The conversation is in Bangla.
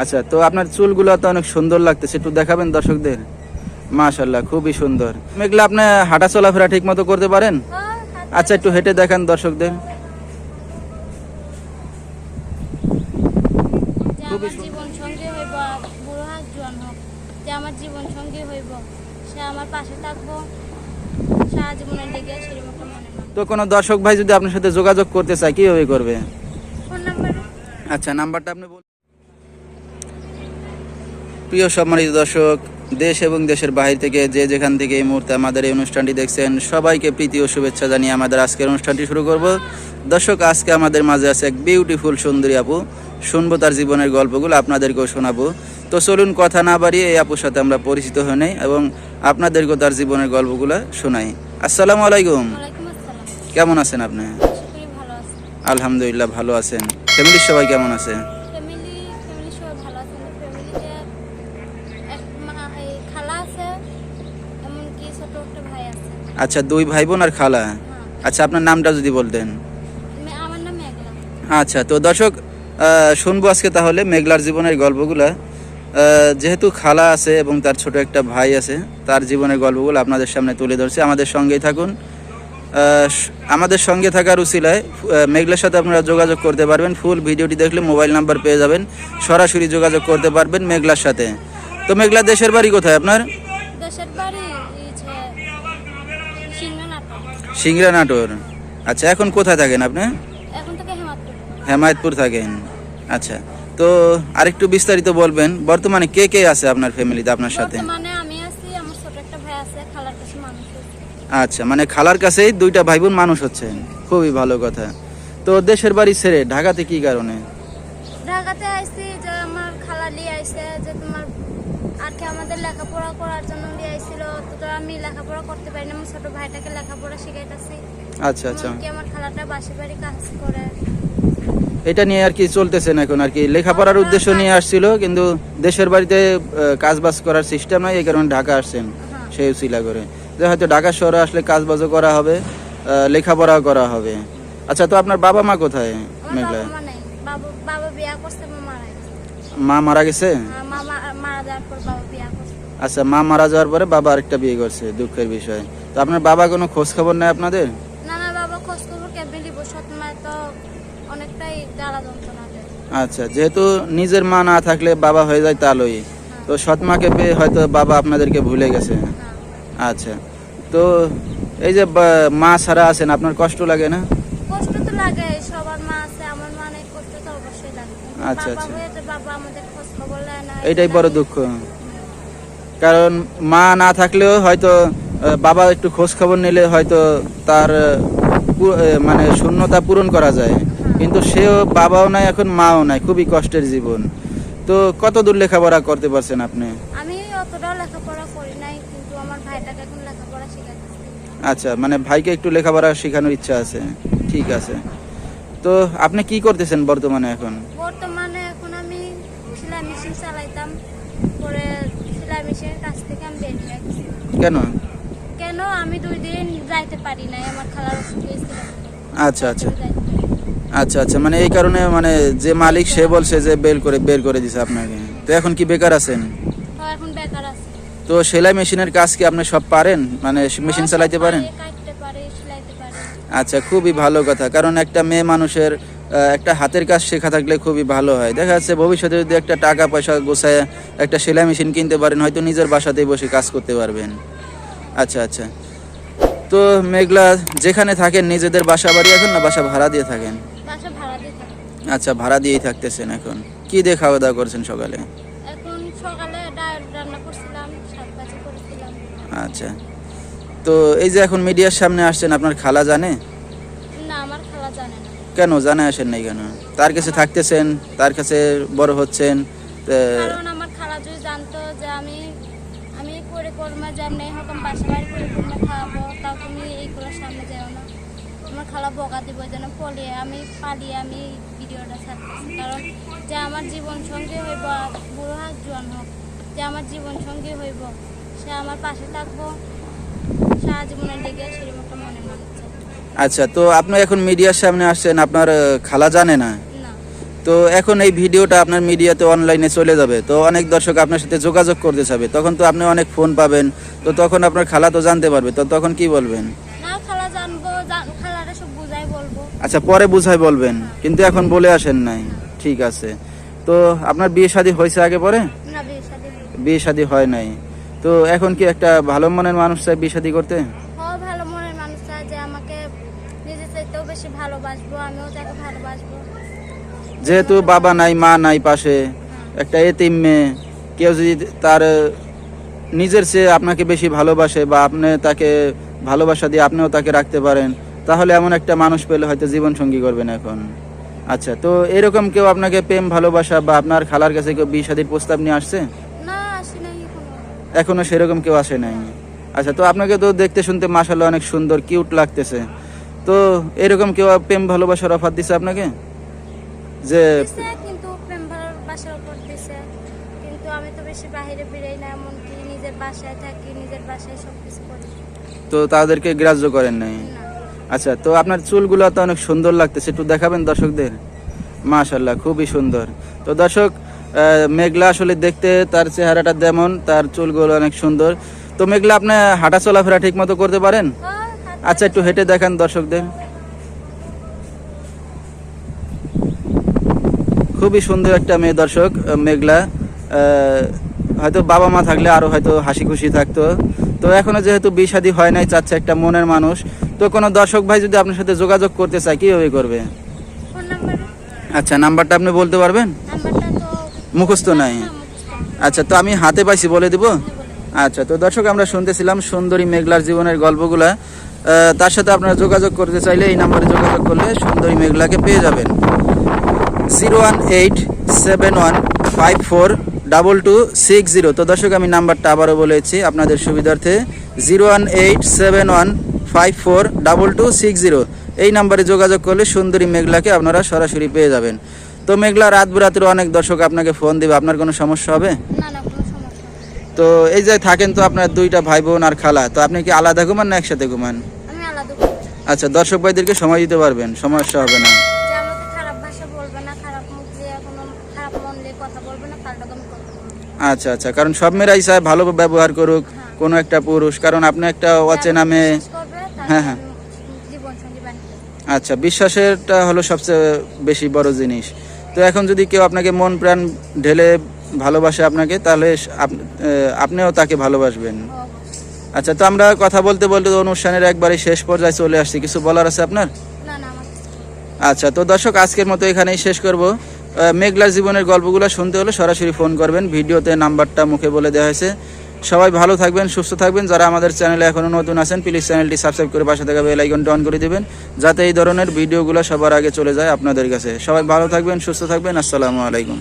আচ্ছা তো আপনার চুলগুলো তো অনেক সুন্দর লাগতেছে একটু দেখাবেন দর্শকদের? মাশাল্লাহ খুবই সুন্দর। মেঘলা আপনি হাঁটা চলাফেরা ঠিক মতো করতে পারেন? আচ্ছা একটু হেঁটে দেখান দর্শকদের। খুবই জীবন সঙ্গী হইব বুড়ো হাত জোয়ান হোক যে আমার জীবন সঙ্গী হইব সে আমার পাশে থাকব সারা জীবনের লেগে সেরকম একটা তো কোনো দর্শক ভাই যদি আপনার সাথে যোগাযোগ করতে চায় কীভাবে করবে? আচ্ছা নাম্বারটা আপনি প্রিয় সম্মানিত দর্শক দেশ এবং দেশের বাহির থেকে যে যেখান থেকে এই মুহূর্তে আমাদের এই অনুষ্ঠানটি দেখছেন সবাইকে প্রীতি ও শুভেচ্ছা জানিয়ে আমাদের আজকের অনুষ্ঠানটি শুরু করব। দর্শক আজকে আমাদের মাঝে আছে এক বিউটিফুল সুন্দরী আপু। শুনব তার জীবনের গল্পগুলো আপনাদেরকেও শোনাবো। তো চলুন কথা না বাড়িয়ে এই আপুর সাথে আমরা পরিচিত হয়ে নেই এবং আপনাদেরকেও তার জীবনের গল্পগুলো শোনাই। আসসালামু আলাইকুম। কেমন আছেন আপনি? আলহামদুলিল্লাহ ভালো আছেন। ফ্যামিলির সবাই কেমন আছে ফ্যামিলি ফ্যামিলি সবাই ভালো আছে ফ্যামিলিতে এক মা এই খালা আছে এমনকি ছোট একটা ভাই আছে। আচ্ছা দুই ভাই বোন আর খালা? হ্যাঁ। আচ্ছা আপনার নামটা যদি বলতেন। আমার নাম মেঘলা। আচ্ছা তো দর্শক শুনব আজকে তাহলে মেঘলার জীবনের গল্পগুলা। যেহেতু খালা আছে এবং তার ছোট একটা ভাই আছে তার জীবনের গল্পগুলো আপনাদের সামনে তুলে ধরছি। আমাদের সঙ্গেই থাকুন। আমাদের সঙ্গে থাকার উচিলায় মেঘলার সাথে আপনারা যোগাযোগ করতে পারবেন। ফুল ভিডিওটি দেখলে মোবাইল নাম্বার পেয়ে যাবেন। সরাসরি যোগাযোগ করতে পারবেন মেঘলার সাথে। তো মেঘলা দেশের বাড়ি কোথায় আপনার? সিংড়া নাটোর। আচ্ছা এখন কোথায় থাকেন আপনি? হেমায়তপুর থাকেন। আচ্ছা তো আরেকটু বিস্তারিত বলবেন বর্তমানে কে কে আছে আপনার ফ্যামিলিতে আপনার সাথে। আচ্ছা মানে খালার কাছেই দুইটা ভাই বোন মানুষ হচ্ছেন। খুবই ভালো কথা। তো দেশের বাড়ি ছেড়ে ঢাকাতে কি কারণে? ঢাকাতে আইছি যে আমার খালা নিয়ে আইছে যে তোমার আর কি আমাদের লেখাপড়া করার জন্য নিয়ে আইছিল তো তো আমি লেখাপড়া করতে পারি না আমার ছোট ভাইটাকে লেখাপড়া শিখাইতেছি আচ্ছা আচ্ছা। আমার খালাটা বাসি বাড়ি কাজ করে। এটা নিয়ে আর কি চলতেছেন এখন আর কি লেখাপড়ার উদ্দেশ্য নিয়ে আসছিল কিন্তু দেশের বাড়িতে কাজ বাজ করার সিস্টেম নাই এই কারণে ঢাকা আসছেন হ্যাঁ। সেই উচিলা করে। যে হয়তো ঢাকা শহরে আসলে কাজ বাজও করা হবে লেখাপড়াও করা হবে। আচ্ছা তো আপনার বাবা মা কোথায়? আমার মেঘলা। বাবা বাবা বাবা বিয়া করছে মা মারা গেছে? করছে। আচ্ছা মা মারা যাওয়ার পরে বাবা আরেকটা বিয়ে করছে দুঃখের বিষয়। তো আপনার বাবা কোনো খোঁজ খবর নেয় আপনাদের? তো আচ্ছা যেহেতু নিজের মা না থাকলে বাবা হয়ে যায় তালই তো সৎ মাকে পেয়ে হয়তো বাবা আপনাদেরকে ভুলে গেছে। হ্যাঁ। আচ্ছা তো এই যে মা ছাড়া আছেন আপনার কষ্ট লাগে না? কষ্ট তো লাগে সবার মা আছে আমার মা নেই কষ্ট তো অবশ্যই লাগে কিন্তু আচ্ছা, আচ্ছা। হয়ে যে বাবা আমাদের খোঁজ খবর নেয় না এইটাই এটা বড় দুঃখ। কারণ মা না থাকলেও হয়তো বাবা একটু খোঁজ খবর নিলে হয়তো তার মানে শূন্যতা পূরণ করা যায়। কিন্তু সেও বাবাও নাই এখন মাও নাই খুবই কষ্টের জীবন। তো কত দূর লেখাপড়া করতে পারছেন আপনি? আমি অতটাও লেখাপড়া করি নাই কিন্তু আমার ভাইটাকে এখন লেখাপড়া শিখাইতেছি। আচ্ছা মানে ভাইকে একটু লেখাপড়া শেখানোর ইচ্ছা আছে। ঠিক আছে। তো আপনি কি করতেছেন বর্তমানে এখন? বর্তমানে এখন আমি সেলাই মেশিন চালাইতাম। পরে সেলাই মেশিনের কাছ থেকে আমি বের হয়ে গেছি। কেন? কেন? আমি দুই দিন যাইতে পারি নাই আমার খালার অসুখ হয়েছিল আচ্ছা আচ্ছা। আচ্ছা আচ্ছা মানে এই কারণে মানে যে মালিক সে বলছে যে বের করে বের করে দিছে আপনাকে। তো এখন কি বেকার আছেন? তো এখন বেকার আছে। তো সেলাই মেশিনের কাজ কি আপনি সব পারেন? মানে মেশিন চালাইতে পারেন? কাটতে পারে সেলাইতে পারে। আচ্ছা খুবই ভালো কথা। কারণ একটা মেয়ে মানুষের একটা হাতের কাজ শেখা থাকলে খুবই ভালো হয়। দেখা যাচ্ছে ভবিষ্যতে যদি একটা টাকা পয়সা গোছায় একটা সেলাই মেশিন কিনতে পারেন হয়তো নিজের বাসাতেই বসে কাজ করতে পারবেন। আচ্ছা আচ্ছা। তো মেঘলা যেখানে থাকেন নিজেদের বাসা বাড়ি এখন না বাসা ভাড়া দিয়ে থাকেন? আচ্ছা ভাড়া দিয়েই থাকতেছেন এখন। কি দিয়ে খাওয়া দাওয়া করছেন সকালে? আচ্ছা। তো এই যে এখন মিডিয়ার সামনে আসছেন আপনার খালা জানে না আমার খালা জানে না কেন জানে আসেন নাই কেন? তার কাছে থাকতেছেন, তার কাছে বড় হচ্ছেন কারণ আমার খালা যদি জানতো যে আমি আমি তাও তুমি সামনে না। খালা বকা দিব যেন আমি পালিয়ে আমি কারণ যে আমার জীবন সঙ্গী হইব, বুড়ো হাত জোয়ান হোক, যে আমার হইব, সে আমার পাশে থাকব, সারা জীবনের লেগে সেরকম আচ্ছা তো আপনি এখন মিডিয়ার সামনে আসছেন আপনার খালা জানে না? তো এখন এই ভিডিওটা আপনার মিডিয়াতে অনলাইনে চলে যাবে। তো অনেক দর্শক আপনার সাথে যোগাযোগ করতে চাবে। তখন তো আপনি অনেক ফোন পাবেন। তো তখন আপনার খালা তো জানতে পারবে। তো তখন কি বলবেন? আচ্ছা পরে বুঝাই বলবেন। কিন্তু এখন বলে আসেন নাই। ঠিক আছে। তো আপনার বিয়ে শাদী হয়েছে আগে পরে? বিয়ে শাদী বিয়ে শাদী হয় নাই। তো এখন কি একটা ভালো মনের মানুষ চাই বিয়ে শাদী করতে ও ভালো মনের মানুষ চায় যে আমাকে নিজের চাইতেও বেশি ভালোবাসবো আমিও তাকে ভালোবাসবো। যেহেতু বাবা নাই মা নাই পাশে একটা এতিম মেয়ে কেউ যদি তার নিজের চেয়ে আপনাকে বেশি ভালোবাসে বা আপনি তাকে ভালোবাসা দিয়ে আপনিও তাকে রাখতে পারেন তাহলে এমন একটা মানুষ পেলে হয়তো জীবন সঙ্গী করবেন এখন। আচ্ছা তো এরকম কেউ আপনাকে প্রেম ভালোবাসা বা আপনার খালার কাছে কেউ বিয়ে শাদীর প্রস্তাব নিয়ে আসছে? এখনও। সেরকম কেউ আসে নাই। আচ্ছা তো আপনাকে তো দেখতে শুনতে মাসাল্লাহ অনেক সুন্দর কিউট লাগতেছে। তো এরকম কেউ প্রেম ভালোবাসার অফার দিছে আপনাকে? যে কিন্তু প্রেম ভালোবাসার উপর দিছে। কিন্তু আমি তো বেশি বাইরে বেরোই না এমনকি নিজের বাসায় থাকি নিজের বাসায় সব করি। তো তাদেরকে গ্রাহ্য করেন নাই? আচ্ছা তো আপনার চুলগুলো তো অনেক সুন্দর লাগতেছে একটু দেখাবেন দর্শকদের? মাশাল্লাহ খুবই সুন্দর। তো দর্শক মেঘলা আসলে দেখতে তার চেহারাটা যেমন তার চুলগুলো অনেক সুন্দর। তো মেঘলা আপনি হাঁটা চলাফেরা ঠিক মতো করতে পারেন? আচ্ছা একটু হেঁটে দেখান দর্শকদের। খুবই সুন্দর একটা মেয়ে দর্শক মেঘলা। হয়তো বাবা মা থাকলে আরও হয়তো হাসি খুশি থাকতো। তো এখনও যেহেতু বিষাদী হয় নাই চাচ্ছে একটা মনের মানুষ। তো কোনো দর্শক ভাই যদি আপনার সাথে যোগাযোগ করতে চায় কীভাবে করবে? আচ্ছা নাম্বারটা আপনি বলতে পারবেন? মুখস্থ নাই। আচ্ছা তো আমি হাতে পাইছি বলে দিব? হ্যাঁ, আচ্ছা তো দর্শক আমরা শুনতেছিলাম সুন্দরী মেঘলার জীবনের গল্পগুলা। তার সাথে আপনারা যোগাযোগ করতে চাইলে এই নাম্বারে যোগাযোগ করলে সুন্দরী মেঘলাকে পেয়ে যাবেন। Zero one eight seven one five four double two six zero. তো দর্শক, আমি নাম্বারটা আবারও বলেছি আপনাদের সুবিধার্থে। Zero one eight seven one five four double two six zero. এই নাম্বারে যোগাযোগ করলে সুন্দরী মেঘলাকে আপনারা সরাসরি পেয়ে যাবেন। তো মেঘলা, রাত বিরাতের অনেক দর্শক আপনাকে ফোন দিবে। আপনার কোনো সমস্যা হবে না না কোনো সমস্যা নেই। তো এই যে থাকেন তো আপনার দুইটা ভাই বোন আর খালা তো আপনি কি আলাদা ঘুমান না একসাথে ঘুমান। আচ্ছা দর্শক ভাইদেরকে সময় দিতে পারবেন সমস্যা হবে না। আচ্ছা আচ্ছা কারণ সব মেয়েরাই চায় ভালো ব্যবহার করুক কোনো একটা পুরুষ কারণ আপনি একটা অচেনা মেয়ে। হ্যাঁ, হ্যাঁ। আচ্ছা বিশ্বাসেরটা হলো সবচেয়ে বেশি বড় জিনিস। তো এখন যদি কেউ আপনাকে মন প্রাণ ঢেলে ভালোবাসে আপনাকে তাহলে আপনিও তাকে ভালোবাসবেন। আচ্ছা তো আমরা কথা বলতে বলতে অনুষ্ঠানের একবারে শেষ পর্যায়ে চলে আসছি। কিছু বলার আছে আপনার। আচ্ছা তো দর্শক আজকের মতো এখানেই শেষ করব। মেঘলার জীবনের গল্পগুলো শুনতে হলে সরাসরি ফোন করবেন। ভিডিওতে নাম্বারটা মুখে বলে দেওয়া হয়েছে। সবাই ভালো থাকবেন সুস্থ থাকবেন। যারা আমাদের চ্যানেলে এখনও নতুন আছেন প্লিজ চ্যানেলটি সাবস্ক্রাইব করে পাশে থাকা বেল আইকনটা অন করে দিবেন যাতে এই ধরনের ভিডিওগুলো সবার আগে চলে যায় আপনাদের কাছে। সবাই ভালো থাকবেন সুস্থ থাকবেন। আসসালামু আলাইকুম।